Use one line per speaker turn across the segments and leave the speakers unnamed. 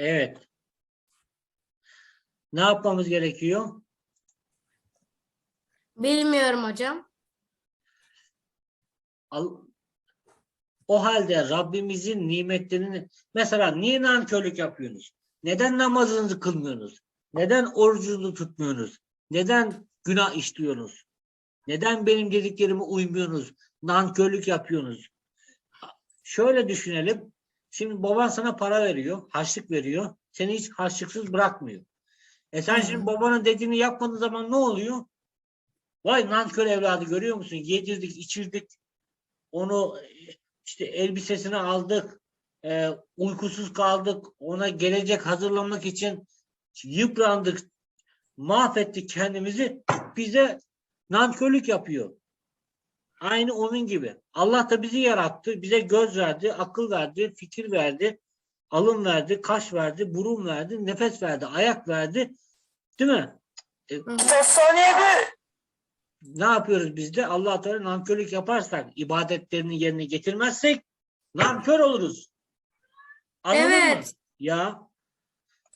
Evet. Ne yapmamız gerekiyor?
Bilmiyorum hocam.
Al- O halde Rabbimizin nimetlerini mesela niye nankörlük yapıyorsunuz? Neden namazınızı kılmıyorsunuz? Neden orucunuzu tutmuyorsunuz? Neden günah işliyorsunuz? Neden benim dediklerime uymuyorsunuz? Nankörlük yapıyorsunuz. Şöyle düşünelim. Şimdi baban sana para veriyor, harçlık veriyor. Seni hiç harçlıksız bırakmıyor. E sen şimdi babanın dediğini yapmadığın zaman ne oluyor? Vay nankör evladı görüyor musun? Yedirdik, içirdik. Onu işte elbisesini aldık. e, uykusuz kaldık. Ona gelecek hazırlamak için yıprandık. Mahvettik kendimizi. Bize nankörlük yapıyor. Aynı onun gibi. Allah da bizi yarattı. Bize göz verdi, akıl verdi, fikir verdi, alın verdi, kaş verdi, burun verdi, nefes verdi, ayak verdi. Değil mi? E, ne yapıyoruz biz de? Allah Teala nankörlük yaparsak, ibadetlerini yerine getirmezsek nankör oluruz. Anladın mı?
Evet.
Ya.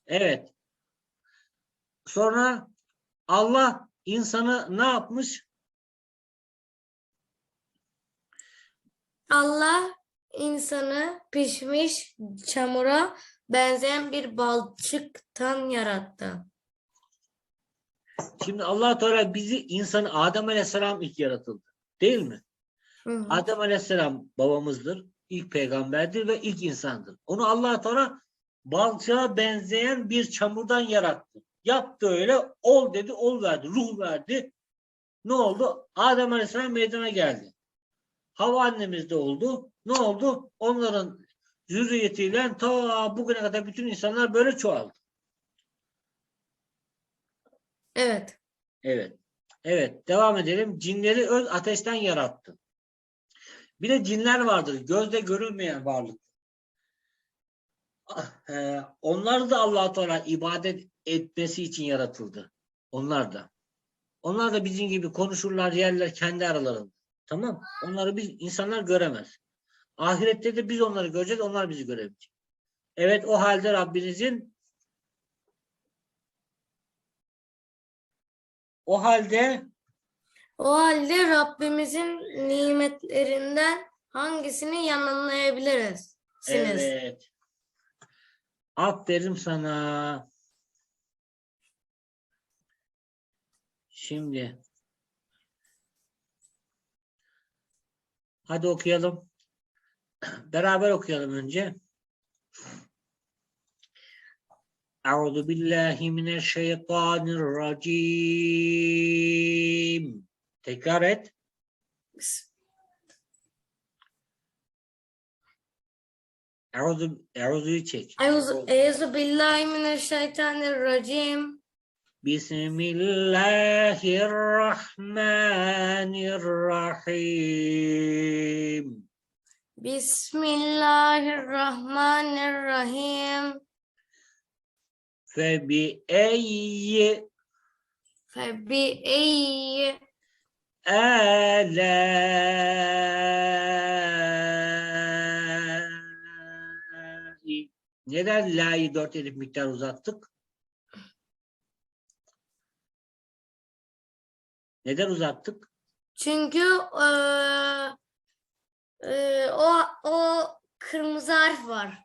Evet. Sonra Allah insanı ne yapmış?
Allah insanı pişmiş çamura benzeyen bir balçıktan yarattı.
Şimdi Allah Teala bizi insanı Adem Aleyhisselam ilk yaratıldı. Değil mi?
Hı hı.
Adem Aleyhisselam babamızdır, ilk peygamberdir ve ilk insandır. Onu Allah Teala balçığa benzeyen bir çamurdan yarattı. Yaptı öyle, ol dedi, ol verdi, ruh verdi. Ne oldu? Adem Aleyhisselam meydana geldi. Hava annemiz de oldu. Ne oldu? Onların zürriyetiyle ta bugüne kadar bütün insanlar böyle çoğaldı.
Evet.
Evet. Evet. Devam edelim. Cinleri öz ateşten yarattı. Bir de cinler vardır. Gözde görünmeyen varlık. Ah, onlar da allah Teala ibadet etmesi için yaratıldı. Onlar da. Onlar da bizim gibi konuşurlar, yerler kendi aralarında. Tamam. Onları biz insanlar göremez. Ahirette de biz onları göreceğiz, onlar bizi göremeyecek. Evet o halde Rabbinizin o halde
O halde Rabbimizin nimetlerinden hangisini yanılmayabiliriz? Siniz.
Evet. Aferin sana. Şimdi. Hadi okuyalım. Beraber okuyalım önce. Euzu billahi mineşşeytanirracim. Tekrar et. Euzu, euzu'yu çek.
Euzu Euzu billahi mineşşeytanirracim.
Bismillahirrahmanirrahim.
Bismillahirrahmanirrahim.
Fe bi eyyi
Febi eyyi
alâi. Neden la'yı dört elif miktar uzattık? Neden uzattık?
Çünkü eee, eee, o o kırmızı harf var.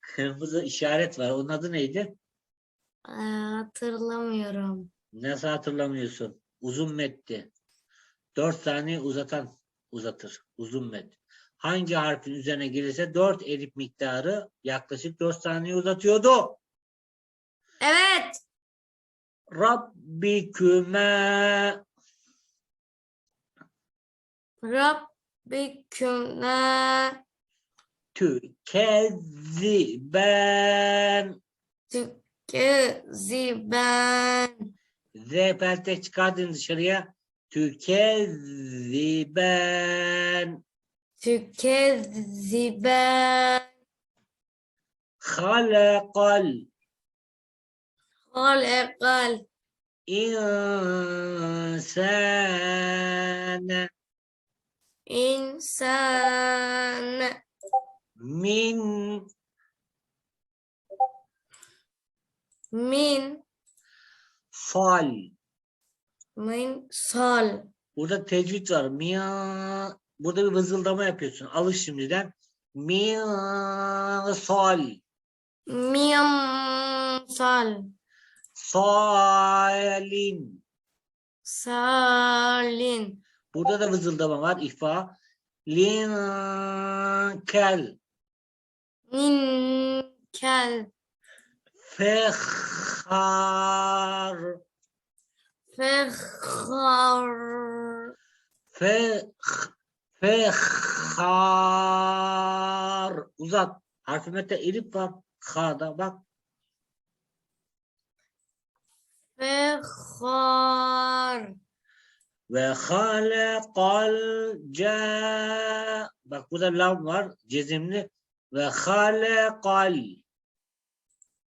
Kırmızı işaret var. Onun adı neydi?
Eee, hatırlamıyorum.
Nasıl hatırlamıyorsun? Uzun metti. Dört saniye uzatan uzatır. Uzun met. Hangi harfin üzerine gelirse dört elif miktarı yaklaşık dört saniye uzatıyordu.
Evet.
Rabbiküme
Rabbiküne
tükezziben
tükeziben.
Z pelte çıkardın dışarıya. Tükezziben
tükeziben.
Halakal.
Halakal.
İnsane
insan
min
min
Fal.
min sal
Burada tecvid var. Mia. Burada bir vızıldama yapıyorsun. Alış şimdiden. Mia sal.
mim sal
Salin.
salin
Burada da vızıldama var. İhfa. Lin kel.
min kel
Fehar.
fehar
Fe, fehar. Uzat. Harfi mette elif var. Ha'da bak.
fehar
Ve halakal ca. Bak burada lam var. Cezimli. Ve halakal.